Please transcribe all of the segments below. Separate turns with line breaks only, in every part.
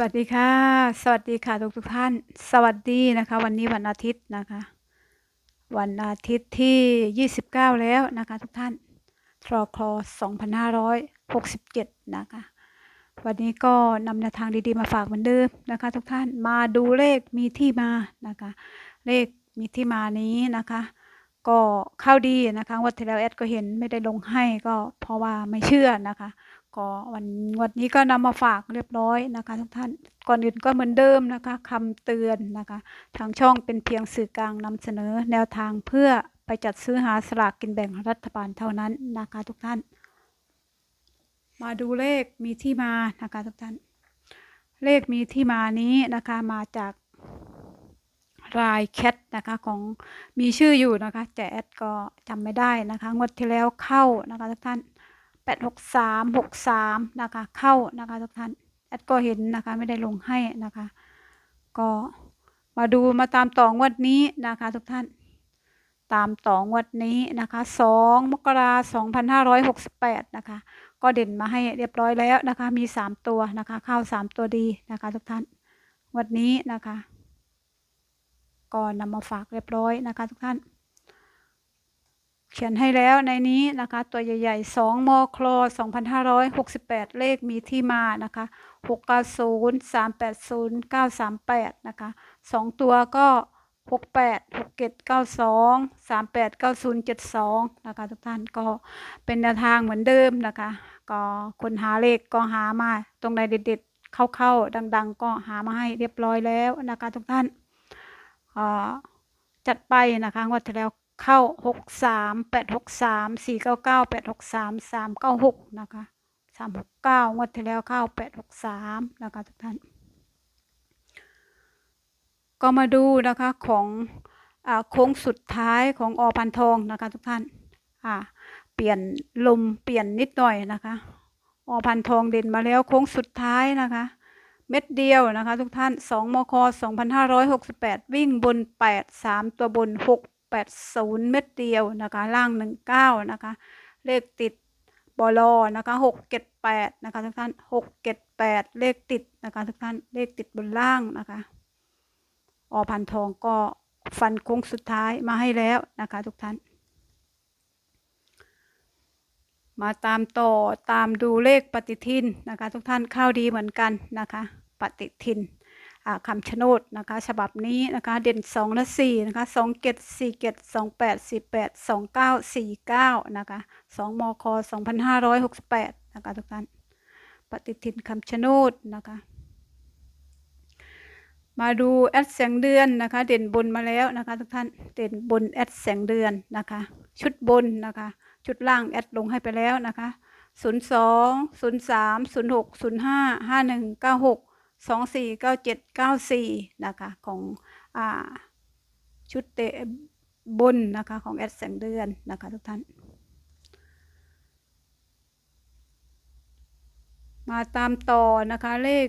สวัสดีค่ะ สวัสดีค่ะทุกทุกท่าน สวัสดีนะคะ วันนี้วันอาทิตย์นะคะ วันอาทิตย์ที่ 29 แล้วนะคะ ทุกท่านทรค2567 นะคะ วันนี้ก็นำแนวทางดีๆมาฝากเหมือนเดิมนะคะ ทุกท่านมาดูเลขมีที่มานะคะ เลขมีที่มานี้นะคะ ก็เข้าดีนะคะวันที่แล้วแอดก็เห็นไม่ได้ลงให้ก็เพราะว่าไม่เชื่อนะคะ็วันวันนี้ก็นำมาฝากเรียบร้อยนะคะ ทุกท่านก่อนอื่นก็เหมือนเดิมนะคะคำเตือนนะคะ ทางช่องเป็นเพียงสื่อกลางนำเสนอแนวทางเพื่อไปจัดซื้อหาสลากกินแบ่งรัฐบาลเท่านั้นนะคะ ทุกท่าน มาดูเลขมีที่มานะคะทุกท่าน เลขมีที่มานี้นะคะมาจากรายแคทนะคะของมีชื่ออยู่นะคะแต่แอดก็จำไม่ได้นะคะงวดที่แล้วเข้านะคะทุกท่าน แปดหกสามหกสามนะคะเข้านะคะทุกท่านแอดก็เห็นนะคะไม่ได้ลงให้นะคะ ก็มาดูมาตามต่องวดนี้นะคะทุกท่าน ตามต่องวดนี้นะคะสองมกราสองพันห้าร้อยหกสิบแปดนะคะ ก็เด่นมาให้เรียบร้อยแล้วนะคะ มีสามตัวนะคะ เข้าสามตัวดีนะคะทุกท่านงวันนี้นะคะก็นำมาฝากเรียบร้อยนะคะทุกท่าน ขียนให้แล้วในนี้นะคะ ตัวใหญ่ๆสองมคลสองพันห้าร้อยหกสิบแปดเลขมีที่มานะคะหกเก้าศูนย์สามแปดศูนย์เก้าสามแปดนะคะสองตัวก็หกแปดหกเจ็ดเก้าสองสามแปดเก้าศูนย์เจ็ดสองนะคะ ทุกท่านก็เป็นแนวทางเหมือนเดิมนะคะ ก็คนหาเลขก็หามา ตรงไหนเด็ดๆ เข้าๆ ดังๆ ก็หามาให้เรียบร้อยแล้วนะคะ ทุกท่านจัดไปนะคะงวดที่แล้ว เข้าหกสามแปดหกสามสี่เก้าเก้าแปดหกสามสามเก้าหกนะคะสามหกเก้างวดที่แล้วเข้าแปดหกสามนะคะทุกท่าน ก็มาดูนะคะของอโค้งสุดท้ายของอพันทองนะคะทุกท่านอ่าเปลี่ยนลมเปลี่ยนนิดหน่อยนะคะอพันทองเด่นมาแล้วโค้งสุดท้ายนะคะเม็ดเดียวนะคะทุกท่าน 2 มค 2568 วิ่งบน 8 3 ตัวบน 6 8 0 เม็ดเดียวนะคะ ล่าง 19 นะคะ เลขติดบลอนะคะ6 7 8 นะคะทุกท่าน 6 7 8 เลขติดนะคะทุกท่าน เลขติดบนล่างนะคะอพันทองก็ฟันโค้งสุดท้ายมาให้แล้วนะคะทุกท่าน มาตามต่อตามดูเลขปฏิทินนะคะ ทุกท่านเข้าดีเหมือนกันนะคะ ปฏิทิน คำชะโนดนะคะ ฉบับนี้นะคะ เด่น 2 และ 4 นะคะ2เกต4เกต2 8 4 8 2 9 4 9 นะคะ 2 มค 2568 นะคะทุกท่าน ปฏิทินคำชะโนดนะคะ มาดูแอดแสงเดือนนะคะ เด่นบนมาแล้วนะคะทุกท่าน เด่นบนแอดแสงเดือนนะคะ ชุดบนนะคะ ชุดล่างแอดลงให้ไปแล้วนะคะศูนย์สอ สามศูนย์หกศูนย์ห้าห้าหนึ่งเก้าหกสองสี่เก้าเจ็ดเก้าสี่นะคะ ของอ่าชุดเตะบนนะคะ ของแอดแสงเดือนนะคะ ทุกท่าน มาตามต่อนะคะเลข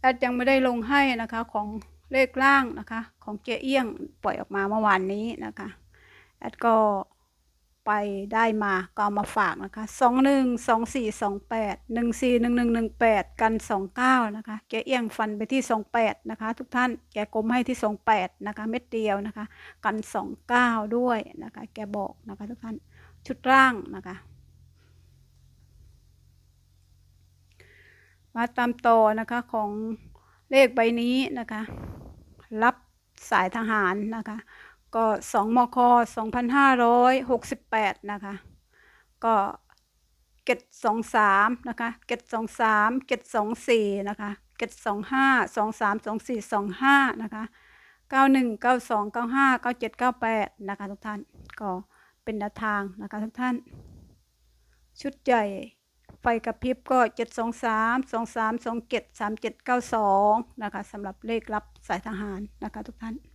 แอดยังไม่ได้ลงให้นะคะของเลขล่างนะคะ ของเจเอี้ยงปล่อยออกมาเมื่อวานนี้นะคะแอดก็ ไปได้มาก็เอามาฝากนะคะสองหนึ่งสองสี่สองแปดหนึ่งสี่หนึ่งหนึ่งหนึ่งแปดกันสองเก้านะคะแกเอียงฟันไปที่สองแปดนะคะทุกท่านแกกลมให้ที่สองแปดนะคะเม็ดเดียวนะคะ กันสองเก้าด้วยนะคะแกบอกนะคะทุกท่านชุดร่างนะคะมาตามต่อนะคะของเลขใบนี้นะคะ รับสายทหารนะคะ ก็สองมคสองพันห้าร้อยหกสิบแปดนะคะ ก็เกตสองสามนะคะเกตสองสามเกตสองสี่นะคะเกตสองห้าสองสามสองสี่สองห้านะคะเก้าหนึ่งเก้าสองเก้าห้าเก้าเจ็ดเก้าแปดนะคะทุกท่านก็เป็นแนวทางนะคะทุกท่าน ชุดใหญ่ไฟกระพริบก็เจ็ดสองสามสองสามสองเจ็ดสามเจ็ดเก้าสองนะคะสำหรับเลขรับสายทหารนะคะทุกท่าน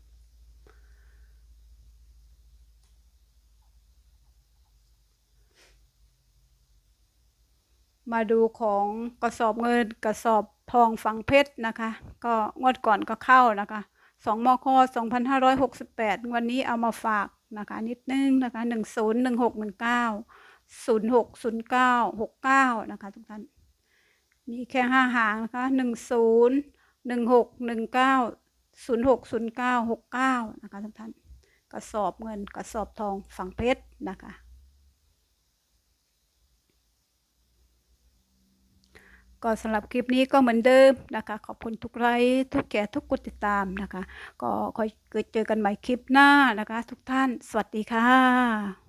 มาดูของกระสอบเงินกระสอบทองฝังเพชรนะคะ ก็งวดก่อนก็เข้านะคะสองมคสองพันห้าร้อยหกสิบแปดวันนี้เอามาฝากนะคะ นิดนึงนะคะหนึ่งศูนย์หนึ่งหกหนึ่งเก้าศูนย์หกศูนย์เก้าหกเก้านะคะทุกท่าน มีแค่ห้าหางนะคะหนึ่งศูนย์หนึ่งหกหนึ่งเก้าศูนย์หกศูนย์เก้าหกเก้านะคะทุกท่าน กระสอบเงินกระสอบทองฝั่งเพชรนะคะ ก็สำหรับคลิปนี้ก็เหมือนเดิมนะคะ ขอบคุณทุกไลค์ทุกแก่ทุกกดติดตามนะคะ ก็คอยเกิดเจอกันใหม่คลิปหน้านะคะ ทุกท่าน สวัสดีค่ะ